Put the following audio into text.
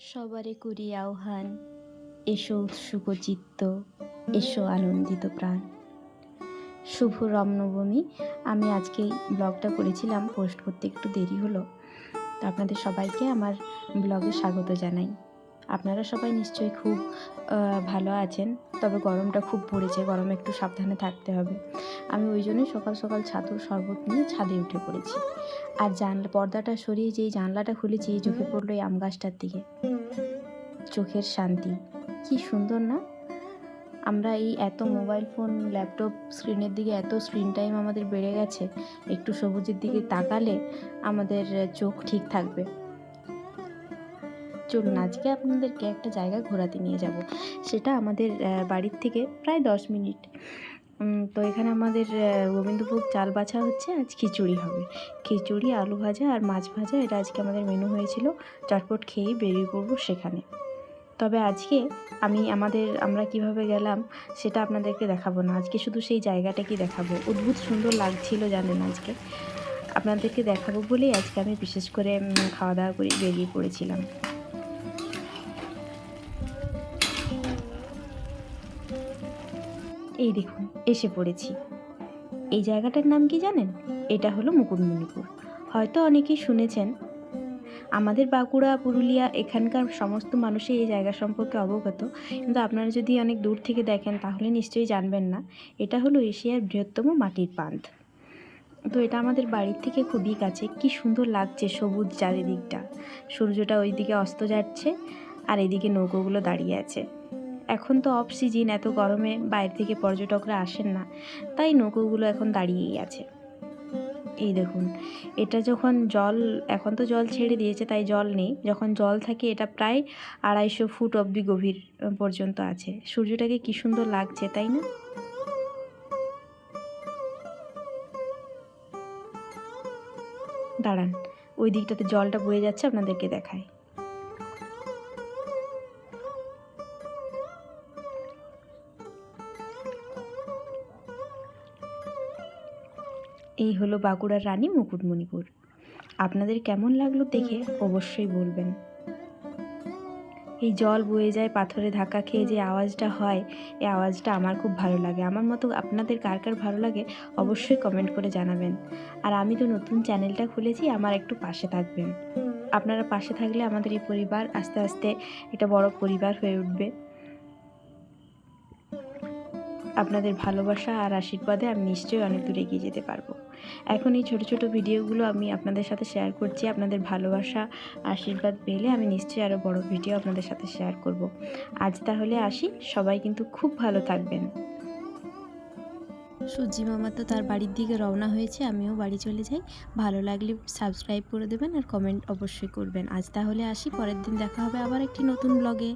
সবারে করি আহ্বান। এসো উৎসুক চিত্ত, এসো আনন্দিত প্রাণ। শুভ রমনবমী। আমি আজকে ব্লগটা করেছিলাম, পোস্ট করতে একটু দেরি হলো। তো আপনাদের সবাইকে আমার ব্লগে স্বাগত জানাই। আপনারা সবাই নিশ্চয়ই খুব ভালো আছেন। তবে গরমটা খুব পড়েছে, গরমে একটু সাবধানে থাকতে হবে। আমি ওই জন্যই সকাল সকাল ছাতুর শরবত নিয়ে ছাদে উঠে পড়েছি। আর জানলা, পর্দাটা সরিয়ে যেই জানলাটা খুলেছি, এই চোখে পড়ল এই আম গাছটার দিকে। চোখের শান্তি। কি সুন্দর না? আমরা এই এত মোবাইল ফোন, ল্যাপটপ স্ক্রিনের দিকে এত স্ক্রিন টাইম আমাদের বেড়ে গেছে, একটু সবুজের দিকে তাকালে আমাদের চোখ ঠিক থাকবে। চলুন আজকে আপনাদেরকে একটা জায়গা ঘোরাতে নিয়ে যাব। সেটা আমাদের বাড়ির থেকে প্রায় দশ মিনিট। তো এখানে আমাদের আহ, গোবিন্দভোগ চাল বাছা হচ্ছে আজ খিচুড়ি হবে। খিচুড়ি আলু ভাজা আর মাছ ভাজা এটা আজকে আমাদের মেনু হয়েছিল। চটপট খেয়েই বেরিয়ে পড়ব সেখানে। তবে আজকে আমি আমাদের আমরা কীভাবে গেলাম সেটা আপনাদেরকে দেখাবো না। আজকে শুধু সেই জায়গাটাকেই দেখাবো। অদ্ভুত সুন্দর লাগছিল জানেন আজকে। আপনাদেরকে দেখাবো বলেই আজকে আমি বিশেষ করে খাওয়া দাওয়া করে বেরিয়ে পড়েছিলাম। এই দেখুন, এসে পড়েছি। এই জায়গাটার নাম কি জানেন? এটা হলো মুকুটমণিপুর। হয়তো অনেকেই শুনেছেন, আমাদের বাঁকুড়া, পুরুলিয়া এখানকার সমস্ত মানুষই এই জায়গা সম্পর্কে অবগত। কিন্তু আপনারা যদি অনেক দূর থেকে দেখেন, তাহলে নিশ্চয়ই জানবেন না। এটা হলো এশিয়ার বৃহত্তম মাটির বাঁধ তো এটা আমাদের বাড়ির থেকে খুবই কাছে। কি সুন্দর লাগছে সবুজ চারিদিকটা। সূর্যটা ওইদিকে অস্ত যাচ্ছে আর এদিকে নৌকোগুলো দাঁড়িয়ে আছে। এখন তো অফ সিজন এত গরমে বাইরে থেকে পর্যটকরা আসেন না, তাই নৌকোগুলো এখন দাঁড়িয়েই আছে। এই দেখুন, এটা যখন জল, এখন তো জল ছেড়ে দিয়েছে, তাই জল নেই। যখন জল থাকে, এটা প্রায় আড়াইশো ফুট অবধি গভীর পর্যন্ত আছে। সূর্যটাকে কি সুন্দর লাগছে, তাই না? দাঁড়ান, ওই দিকটাতে জলটা বয়ে যাচ্ছে, আপনাদেরকে দেখায় এই হলো বাঁকুড়ার রানী মুকুটমণিপুর। আপনাদের কেমন লাগল দেখে অবশ্যই বলবেন। এই জল বয়ে যায়, পাথরে ধাক্কা খেয়ে যে আওয়াজটা হয়, এই আওয়াজটা আমার খুব ভালো লাগে। আমার মতো আপনাদের কার কার ভালো লাগে অবশ্যই কমেন্ট করে জানাবেন। আর আমি তো নতুন চ্যানেলটা খুলেছি, আমার একটু পাশে থাকবেন। আপনারা পাশে থাকলে আমাদের এই পরিবার আস্তে আস্তে একটা বড় পরিবার হয়ে উঠবে। আপনাদের ভালোবাসা আর আশীর্বাদে আমি নিশ্চয়ই অনেক দূর এগিয়ে যেতে পারব। এখন এই ছোট ছোট ভিডিওগুলো আমি আপনাদের সাথে শেয়ার করছি। আপনাদের ভালোবাসা, আশীর্বাদ পেলে আমি নিশ্চয়ই আরও বড় ভিডিও আপনাদের সাথে শেয়ার করব। আজ তাহলে আসি। সবাই কিন্তু খুব ভালো থাকবেন। সূর্যি মামা তো তার বাড়ির দিকে রওনা হয়েছে। আমিও বাড়ি চলে যাই। ভালো লাগলে সাবস্ক্রাইব করে দেবেন আর কমেন্ট অবশ্যই করবেন। আজ তাহলে আসি। পরের দিন দেখা হবে আবার একটি নতুন ব্লগে